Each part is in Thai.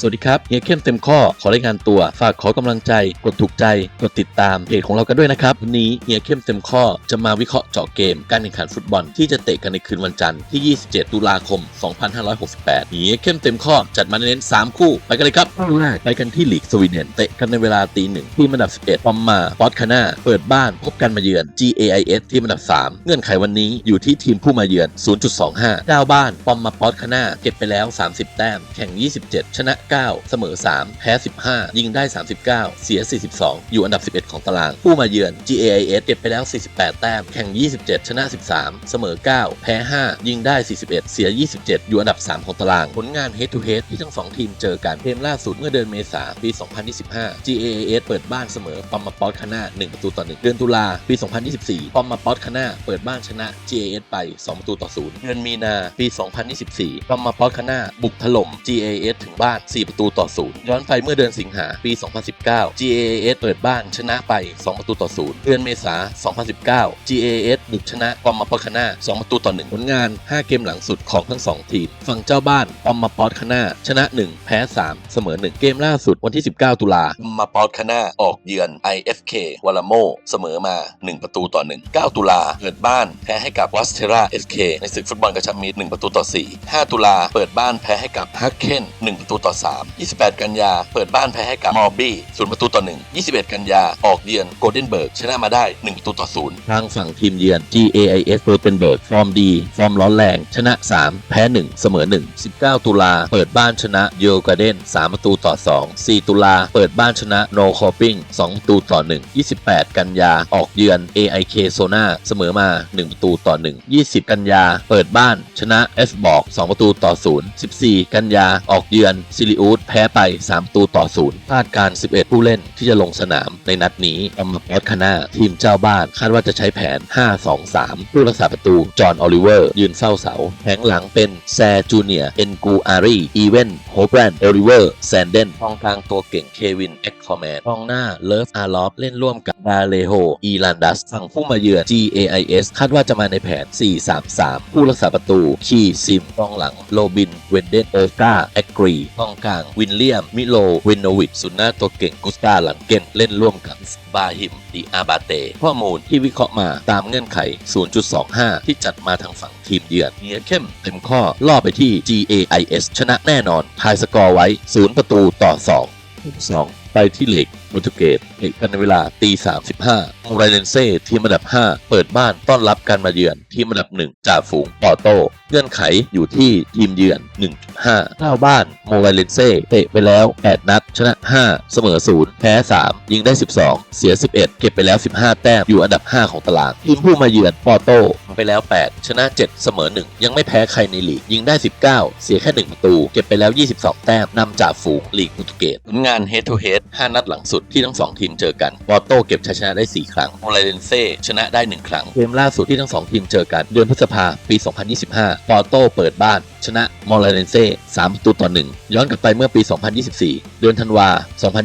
สวัสดีครับเฮียเข้มเต็มข้อขอรายงานตัว ฝากขอกำลังใจ กดถูกใจ กดติดตามเพจของเรากันด้วยนะครับ วันนี้เฮียเข้มเต็มข้อจะมาวิเคราะห์เจาะเกม การแข่งขันฟุตบอลที่จะเตะกันในคืนวันจันทร์ที่ 27 ตุลาคม 2568เฮียเข้มเต็มข้อจัดมาเน้น 3 คู่ ไปกันเลยครับคู่แรกไปกันที่ลีกสวีเดนเตะกันในเวลาตีหนึ่งที่อันดับ 11ปอมมาปอตคาน่าเปิดบ้านพบกันมาเยือน GAIS ที่อันดับ 3 เงื่อนไขวันนี้อยู่ที่ทีมผู้มาเยือน 0.25เจ้าบ้านปอมมาปอตคาน่าเก็บไปแล้ว 30 แต้มแข่ง 27 ชนะ9 เสมอ 3 แพ้ 15 ยิงได้ 39 เสีย 42 อยู่อันดับ 11 ของตาราง ผู้มาเยือน GAIS เก็บไปแล้ว 48 แต้ม แข่ง 27 ชนะ 13 เสมอ 9 แพ้ 5 ยิงได้ 41 เสีย 27 อยู่อันดับ 3 ของตาราง ผลงาน head to head ที่ทั้ง 2 ทีมเจอกันเกมล่าสุดเมื่อเดือนเมษาปี 2025 GAIS เปิดบ้านเสมอปอมมาปอตคาน่า1ประตูต่อ1เดือนตุลาปี 2024 ปอมมาปอตคาน่าเปิดบ้านชนะ GAS ไป 2 ประตูต่อ 0 เดือนมีนาปี 2024 ปอมมาปอตคาน่าบุกถล่ม GAS ถึงบ้าน4 ประตูต่อ0ย้อนไปเมื่อเดือนสิงหาปี 2019 GAS เปิดบ้านชนะไป 2 ประตูต่อ0เดือนเมษา 2019 GAS บุกชนะปอมมาปอคาน่า2 ประตูต่อ1ผลงาน 5 เกมหลังสุดของทั้ง 2 ทีม ฝั่งเจ้าบ้านปอมมาปอตคนาชนะ 1 แพ้ 3 เสมอ 1 เกมล่าสุดวันที่ 19 ตุลาปอมมาปอตคนาออกเยือน IFK วาลาโมเสมอมา 1 ประตูต่อ 1 9 ตุลาเปิดบ้านแพ้ให้กับวัสเทรา SK ในศึกฟุตบอลกระชับมิตร1ประตูต่อ 4 5 ตุลาเปิดบ้านแพ้ให้กับฮักเคน1ประตูต่อ3 28 กันยา เปิดบ้านแพ้ให้กับมอร์บี้0ประตูต่อ1 21 กันยา ออกเยือนโกลเด้นเบิร์กชนะมาได้ 1 ประตูต่อ0ทางฝั่งทีมเยือน GAIS เ u อร์เ n นเบิร์กฟอร์มดี ฟอร์มร้อนแรง ชนะ 3 แพ้ 1 เสมอ 1 19 ตุลา เปิดบ้านชนะโยกาเดน3ประตูต่อ 2 4 ตุลา เปิดบ้านชนะโนคอปิง2ประตูต่อ 1 28 กันยา ออกเยือน AIK โซนาเสมอมา 1 ประตูต่อ 1 20 กันยา เปิดบ้านชนะ S บอก2ประตูต่อ 0 14 กันยา ออกเยือนซิลิอูดแพ้ไป3ประตูต่อ0พลาดการ 11 ผู้เล่นที่จะลงสนามในนัดนี้อมปอตคาน่าทีมเจ้าบ้าน คาดว่าจะใช้แผน 5-2-3 ผู้รักษาประตู จอห์น ออลิเวอร์ ยืนเฝ้าเสาแผงหลังเป็น แซจูเนียเอนกูอารี อีเวนโฮแบรนเอลิเวอร์แซนเดนกองกลางตัวเก่งเควินเอ็กคอแมนกองหน้าเลิฟอาร์ลอฟเล่นร่วมกับดาเลโฮอีลันดัสฝั่งผู้มาเยือน GAIS คาดว่าจะมาในแผน 4-3-3 ผู้รักษาประตู คีซิมกองหลังโรบินเวนเดนโอกาแอกรีกองกลางวินเลียม มิโลวินโนวิชสุนหน้าตัวเก่งกุสตาหลังเกนเล่นร่วมกับบาหิมดีอาบาเต ข้อมูลที่วิเคราะห์มาตามเงื่อนไข 0.25 ที่จัดมาทางฝั่งทีมเยือนเนียเข้มเต็มข้อล่อไปที่ GAIS ชนะแน่นอน ทายสกอร์ไว้ 0 ประตูต่อ 2 2 ไปที่เหล็กโปรตุเกสเอกกันในเวลาตี 35องไรเลนเซ่ทีมอันดับ 5 เปิดบ้านต้อนรับการมาเยือนทีมอันดับ 1จ่าฝูงปอโต้เงื่อนไขอยู่ที่ทีมเยือน 1.5เจ้าบ้านโมไรเลนเซ่เตะไปแล้ว 8 นัด ชนะ 5 เสมอ 0 แพ้ 3 ยิงได้ 12 เสีย 11 เก็บไปแล้ว 15 แต้มอยู่อันดับ 5 ของตาราง ทีมผู้มาเยือนปอโต้ไปแล้ว 8 ชนะ 7 เสมอ 1 ยังไม่แพ้ใครในลีก ยิงได้ 19 เสียแค่ 1 ประตู เก็บไปแล้ว 22 แต้มนำจ่าฝูงลีกโปรตุเกสผลงาน head to head 5นัดหลังสุดที่ทั้ง2ทีมเจอกันปอโต้เก็บชัยชนะได้ 4 ครั้งโมเรเลนเซ่ชนะได้ 1 ครั้ง เกมล่าสุดที่ทั้ง2ทีมเจอกัน เดือนพฤษภาปี 2025 ปอโต้เปิดบ้าน ชนะมอลเลนเซ่3ประตูต่อ 1 ย้อนกลับไปเมื่อปี 2024 เดือนธันวา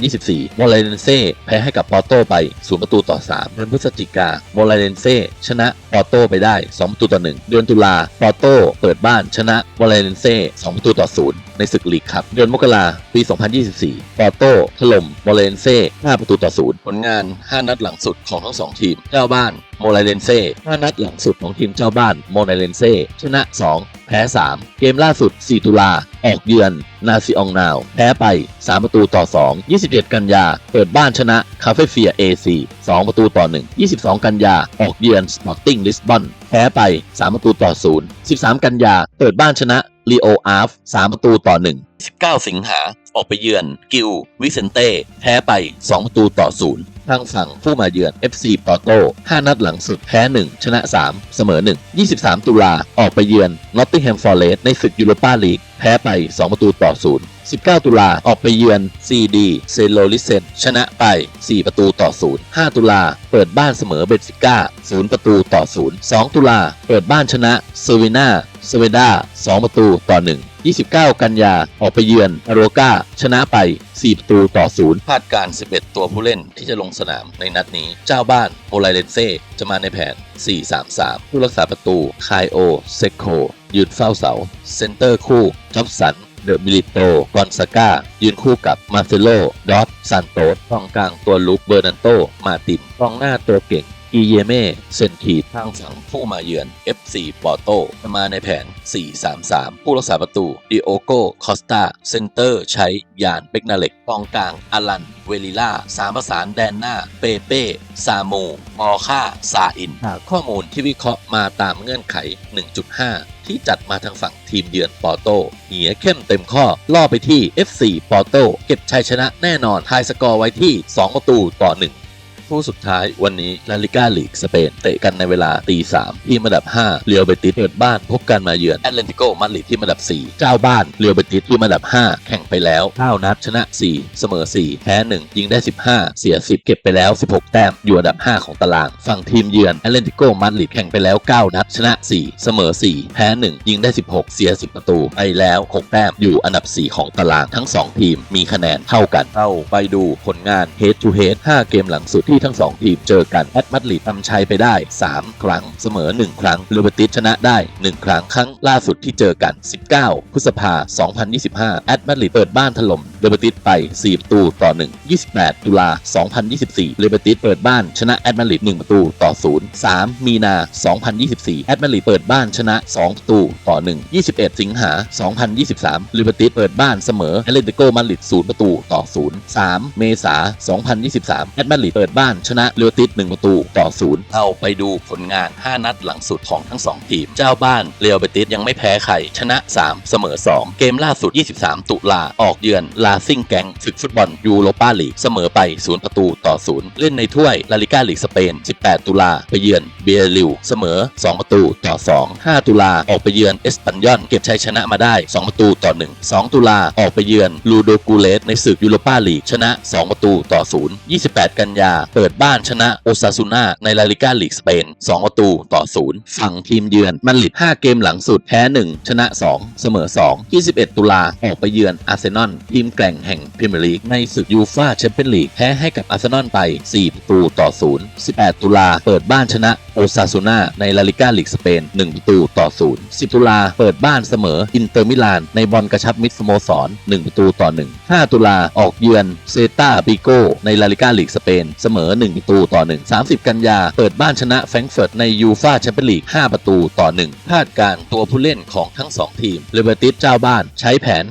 2024 มอลเลนเซ่แพ้ให้กับปอโต้ไป 0 ประตูต่อ 3 เดือนพฤศจิกามอลเลนเซ่ชนะปอโต้ไปได้ 2 ประตูต่อ 1 เดือนตุลาปอโต้เปิดบ้านชนะมอลเลนเซ่2ประตูต่อ 0 ในศึกลีกครับ เดือนมกราปี 2024 ปอโต้ถล่มมอลเลนเซ่5ประตูต่อ 0 ผลงาน 5 นัดหลังสุดของทั้ง 2 ทีมเจ้าบ้านโมไลเลนเซ่5นัดหลังสุดของทีมเจ้าบ้านโมไลเลนเซ่ชนะ 2 พ้ 3 เกมล่าสุด 4 ตุลา ออกเยือน นาซิองนาว แพ้ไป 3 ประตูต่อ 2 27 กันยา เปิดบ้านชนะ คาเฟ่เฟีย AC 2ประตูต่อ 1 22 กันยา ออกเยือนสปอร์ติ้งลิสบอน แพ้ไป 3 ประตูต่อ 0 13 กันยา เปิดบ้านชนะลีโออาร์ฟ3ประตูต่อ 1 19 สิงหา ออกไปเยือน กิลวิเซนเต้ แพ้ไป 2 ประตูต่อ 0 ทางฝั่งผู้มาเยือน FC ปอโต้5นัดหลังสุดแพ้ 1 ชนะ 3 เสมอ 1 23 ตุลาออกไปเยือนนอตติงแฮมฟอร์เรสในศึกยูโรปาลีกแพ้ไป 2 ประตูต่อ0 19 ตุลาออกไปเยือน CD เซโลลิเซนชนะไป 4 ประตูต่อ0 5ตุลาเปิดบ้านเสมอเบนฟิก้า0ประตูต่อ0 2ตุลาเปิดบ้านชนะเซอร์วินา เซเวด้า2 ประตูต่อ 1 29 กันยา ออกไปเยือนอาโรกาชนะไป 4 ประตูต่อ 0 พลาดการ 11 ตัวผู้เล่นที่จะลงสนามในนัดนี้ เจ้าบ้านโอไลเลนเซ่จะมาในแผน 4-3-3 ผู้รักษาประตูคายโอ เซโค ยืนเฝ้าเสา เซนเตอร์คู่จ็อบสันเดอะมิลิโตกอนซาก้า ยืนคู่กับมาเซโล ดอสซานโตสกองกลางตัวลุกเบอร์นันโต มาตินกองหน้าตัวเก่ง อีเยเม่เซนทีทางฝั่งผู้มาเยือน FC ปอร์โตมาในแผน 4-3-3 ผู้รักษาประตูดิโอโกคอสตาเซนเตอร์ใช้ยานเบกนาเล็กกองกลางอลัน เวลิล่าสามประสานแดนหน้า เปเป้ ซามูมอค่า ซาอินหากข้อมูลที่วิเคราะห์มาตามเงื่อนไข 1.5ที่จัดมาทางฝั่งทีมเยือนปอร์โตเหียเข้มเต็มข้อ ล่อไปที่ FC ปอร์โตเก็บชัยชนะแน่นอนทายสกอร์ไว้ที่ 2 ประตูต่อ 1 คู่สุดท้ายวันนี้ลาลิก้าลีกสเปน เตะกันในเวลาตีสามทีมอันดับ 5เรียวเบติสเปิดบ้านพบกันมาเยือนแอตเลติโกมาดริดที่อันดับ 4 เจ้าบ้านเรียวเบติสที่อันดับ 5 แข่งไปแล้ว9นัดชนะ 4 เสมอ 4 แพ้ 1 ยิงได้ 15 เสีย 10 เก็บไปแล้ว 16 แต้มอยู่อันดับ 5 ของตาราง ฝั่งทีมเยือนแอตเลติโกมาดริดแข่งไปแล้ว 9 นัดชนะ 4 เสมอ 4 แพ้ 1 ยิงได้ 16 เสีย 10 ประตูไปแล้ว 6 แต้มอยู่อันดับ 4 ของตารางทั้ง 2 ทีมมีคะแนนเท่ากันเข้าไปดูผลงาน head to head 5 เกมหลังสุดที่ทั้ง 2 ทีมเจอกันแอตมาดริดทำชัยไปได้ 3 ครั้งเสมอ 1 ครั้งลูเบติสชนะได้ 1 ครั้งครั้งล่าสุดที่เจอกัน 19 พฤษภา 2025 แอตมาดริดเปิดบ้านถล่มลูเบติสไป 4 ประตูต่อ 1 28 ตุลา 2024ลูเบติสเปิดบ้านชนะแอตมาดริด1ประตูต่อ 0 3 มีนา 2024 แอตมาดริดเปิดบ้านชนะ 2 ประตูต่อ 1 21 สิงหา 2023ลูเบติสเปิดบ้านเสมอแอตเลติโกมาดริด0ประตูต่อ 0 3 เมษา 2023 แอตมาดริดเปิดบ้านชนะเรอัลติส1ประตูต่อ0เอาไปดูผลงาน 5 นัดหลังสุดของทั้ง 2 ทีม เจ้าบ้านเรอัลเบติสยังไม่แพ้ใคร ชนะ 3 เสมอ 2 เกมล่าสุด 23 ตุลาออกเยือนลาซิงแกงศึกฟุตบอลยูโรปาลีกเสมอไป 0 ประตูต่อ0เล่นในถ้วยลาลิก้าลีกสเปน 18 ตุลาไปเยือนเบียริวเสมอ 2 ประตูต่อ 2 5 ตุลาออกไปเยือนเอสปันยอนเก็บชัยชนะมาได้ 2 ประตูต่อ 1 2 ตุลาออกไปเยือนลูโดกูเลสในศึกยูโรปาลีกชนะ 2 ประตูต่อ 0 28 กันยาเปิดบ้านชนะโอซาซูนาในลาลิก้าลีกสเปน2ประตูต่อ 0 ฝั่งทีมเยือนมันลิด 5 เกมหลังสุดแพ้ 1 ชนะ 2 เสมอ 2 21 ตุลาออกไปเยือนอาร์เซนอลทีมแกร่งแห่งพรีเมียร์ลีกในศึกยูฟ่าแชมเปี้ยนลีกแพ้ให้กับอาร์เซนอลไป 4 ประตูต่อ 0 18 ตุลาเปิดบ้านชนะโอซาซูนาในลาลิก้าลีกสเปน 1 ประตูต่อ 0 10 ตุลาเปิดบ้านเสมออินเตอร์มิลานในบอลกระชับมิตรสโมสร 1 ประตูต่อ 1 5 ตุลาออกเยือนเซตาบิโกในลาลิก้าลีกสเปนเสมอ1 ประตูต่อ 1 30 กันยา เปิดบ้านชนะแฟรงก์เฟิร์ตในยูฟ่าแชมเปี้ยนลีก 5 ประตูต่อ 1 คาดการ์ตัวผู้เล่นของทั้ง 2 ทีมเลเบติสเจ้าบ้านใช้แผน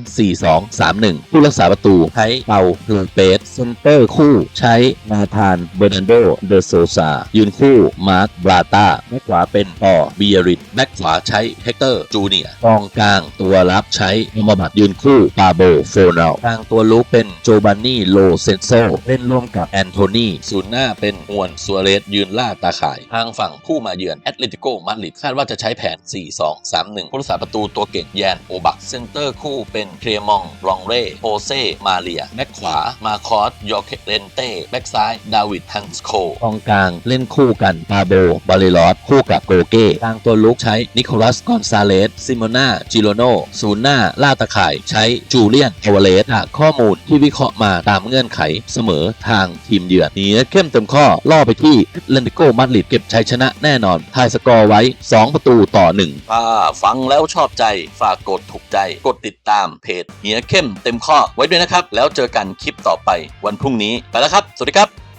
4-2-3-1 ผู้รักษาประตูใช้เปาโลเปสเซนเตอร์คู่ใช้นาธานเบอร์นันโดเดอโซซายืนคู่มาร์คบราตาแบ็กขวาเป็นปอเบียริตแบ็กขวาใช้เฮกเตอร์จูเนียกองกลางตัวรับใช้มอมบัดยืนคู่ปาโบโฟนัลทางตัวลุกเป็นโจบานนี่โลเซนโซเล่นร่วมกับแอนโทนีศูนย์หน้าเป็นฮวนซัวเรสยืนล่าตาข่าย ทางฝั่งผู้มาเยือนแอตเลติโกมาดริดคาดว่าจะใช้แผน 4-2-3-1 ผู้รักษาประตูตัวเก่งแยนโอบักเซนเตอร์คู่เป็นเคลียมองรองเร่โฮเซมาเรียแบ็กขวามาคอสยอเคเรนเต้แบ็กซ้ายดาวิดฮันสโคกองกลางเล่นคู่กันปาโบบาเลลอสคู่กับโกเก้ทางตัวลุกใช้นิโคลัสกอนซาเลสซิโมนาจิโรโนศูนย์หน้าล่าตะข่ายใช้จูเลียนอวเลสข้อมูลที่วิเคราะห์มาตามเงื่อนไขเสมอทางทีมเยือนเนียเข้มเต็มข้อ ล่อไปที่เลนติโกมาดริดเก็บชัยชนะแน่นอนทายสกอร์ไว้ 2 ประตูต่อ 1 ถ้าฟังแล้วชอบใจฝากกดถูกใจ กดติดตามเพจเฮียเข้มเต็มข้อไว้ด้วยนะครับ แล้วเจอกันคลิปต่อไปวันพรุ่งนี้ไปแล้วครับ สวัสดีครับ